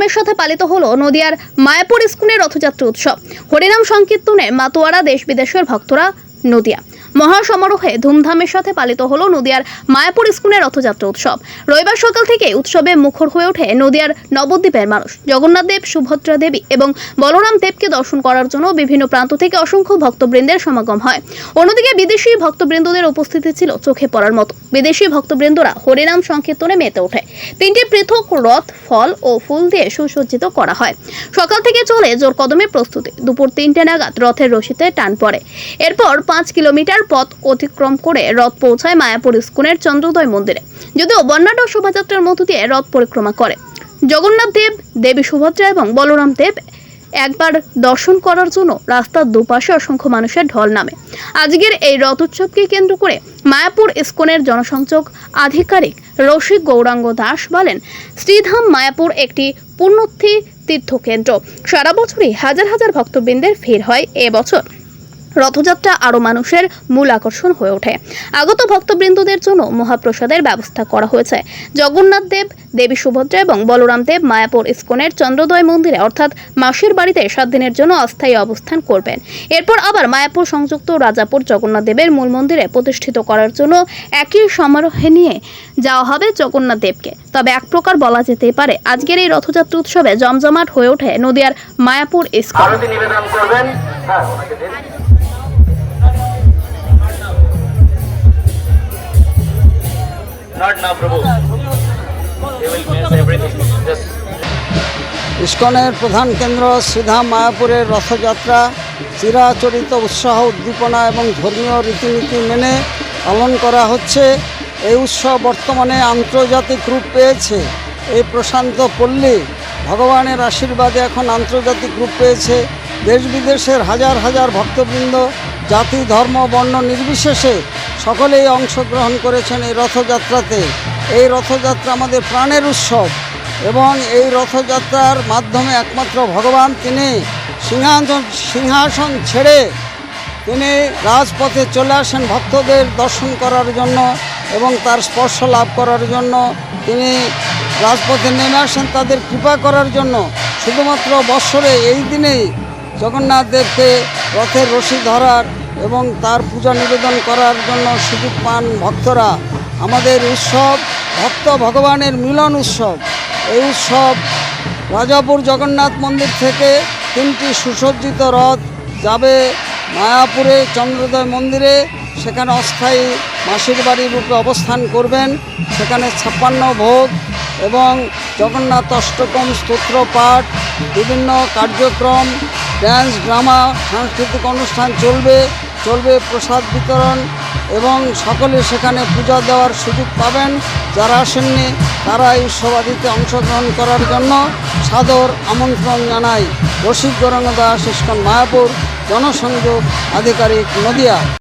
ধুমধামের সাথে পালিত হলো নদিয়ার মায়াপুর স্কুলের রথযাত্রা উৎসব। হরিনাম সংকীর্তনে মাতোয়ারা দেশ বিদেশের ভক্তরা নদিয়া। মহাসমারোহে ধুমধামের সাথে পালিত হলো নদিয়ার মায়াপুর স্কুলের রথযাত্রা উৎসব। রবিবার সকাল থেকে উৎসবে মুখর হয়ে ওঠে নদিয়ার নবদ্বীপের মানুষ। জগন্নাথ দেব, সুভদ্রা দেবী এবং বলরাম দেবকে দর্শন করার জন্য বিভিন্ন প্রান্ত থেকে অসংখ্য ভক্তবৃন্দের সমাগম হয়। অন্যদিকে বিদেশি ভক্তবৃন্দদের উপস্থিতি ছিল চোখে পড়ার মতো। বিদেশি ভক্তবৃন্দরা হরিনাম সংকীর্তনে মেতে ওঠে। তিনটি পৃথক রথ, ফল ও ফুল দিয়ে সুসজ্জিত করা হয়। সকাল থেকে চলে জোর কদমে প্রস্তুতি। দুপুর তিনটে নাগাদ রথের রশিতে টান পড়ে। এরপর পাঁচ কিলোমিটার পথ অতিক্রম করে রথ পৌঁছায় মায়াপুর স্কুলের চন্দ্রোদয় মন্দিরে। যদিও বর্ণাঢ্য শোভাযাত্রার মধ্য দিয়ে রথ পরিক্রমা করে। জগন্নাথ দেব, দেবী সুভদ্রা এবং বলরাম দেব একবার দর্শন করার জন্য রাস্তার দুপাশে অসংখ্য মানুষের ঢল নামে। আজকের এই রথ উৎসবকে কেন্দ্র করে মায়াপুর ইস্কনের জনসংযোগ আধিকারিক রসিক গৌরাঙ্গ দাস বলেন, শ্রীধাম মায়াপুর একটি পুণ্যর্থী তীর্থকেন্দ্র সারা বছরই হাজার হাজার ভক্তবৃন্দের ভিড় হয় এবছর রথযাত্রা আরও মানুষের মূল আকর্ষণ হয়ে ওঠে। আগত ভক্তবৃন্দদের জন্য মহাপ্রসাদের ব্যবস্থা করা হয়েছে। জগন্নাথ দেব, দেবী সুভদ্রা এবং বলরাম দেব মায়াপুর ইস্কনের চন্দ্রোদয় মন্দিরে, অর্থাৎ মাসির বাড়িতে সাত দিনের জন্য অস্থায়ী অবস্থান করবেন। এরপর আবার মায়াপুর সংযুক্ত রাজাপুর জগন্নাথ দেবের মূল মন্দিরে প্রতিষ্ঠিত করার জন্য একই সমারোহে নিয়ে যাওয়া হবে জগন্নাথ দেবকে। তবে এক প্রকার বলা যেতেই পারে, আজকের এই রথযাত্রা উৎসবে জমজমাট হয়ে ওঠে নদিয়ার মায়াপুর ইস্কন। ইস্কনের প্রধান কেন্দ্র শ্রীধাম মায়াপুরের রথযাত্রা, চিরাচরিত উৎসাহ উদ্দীপনা এবং ধর্মীয় রীতিনীতি মেনে পালন করা হচ্ছে। এই উৎসব বর্তমানে আন্তর্জাতিক রূপ পেয়েছে। এই প্রশান্ত পল্লী ভগবানের আশীর্বাদে এখন আন্তর্জাতিক রূপ পেয়েছে। দেশ বিদেশের হাজার হাজার ভক্তবৃন্দ, জাতি, ধর্ম, বর্ণ নির্বিশেষে সকলেই অংশগ্রহণ করেছেন এই রথযাত্রাতে। এই রথযাত্রা আমাদের প্রাণের উৎসব এবং এই রথযাত্রার মাধ্যমে একমাত্র ভগবান, তিনি সিংহাসন সিংহাসন ছেড়ে তিনি রাজপথে চলে আসেন ভক্তদের দর্শন করার জন্য এবং তার স্পর্শ লাভ করার জন্য। তিনি রাজপথে নেমে আসেন তাদের কৃপা করার জন্য। শুধুমাত্র বৎসরে এই দিনেই জগন্নাথ দেবকে রথের রশি ধরার এবং তার পূজা নিবেদন করার জন্য সুযোগ পান ভক্তরা। আমাদের উৎসব, ভক্ত ভগবানের মিলন উৎসব। এই উৎসব রাজাপুর জগন্নাথ মন্দির থেকে তিনটি সুসজ্জিত রথ যাবে মায়াপুরে চন্দ্রোদয় মন্দিরে। সেখানে অস্থায়ী মাসির বাড়ির রূপে অবস্থান করবেন। সেখানে ছাপ্পান্ন ভোগ এবং জগন্নাথ অষ্টকম স্তোত্র পাঠ, বিভিন্ন কার্যক্রম ড্যান্স ড্রামা, সাংস্কৃতিক অনুষ্ঠান চলবে। চলবে প্রসাদ বিতরণ এবং সকলে সেখানে পূজা দেওয়ার সুযোগ পাবেন। যারা আসেননি, তারা এই সভাদিতে অংশগ্রহণ করার জন্য সাদর আমন্ত্রণ জানাই। রসিক গরঙ্গ দাস, ইস্কন মায়াপুর, জনসংযোগ আধিকারিক নদিয়া।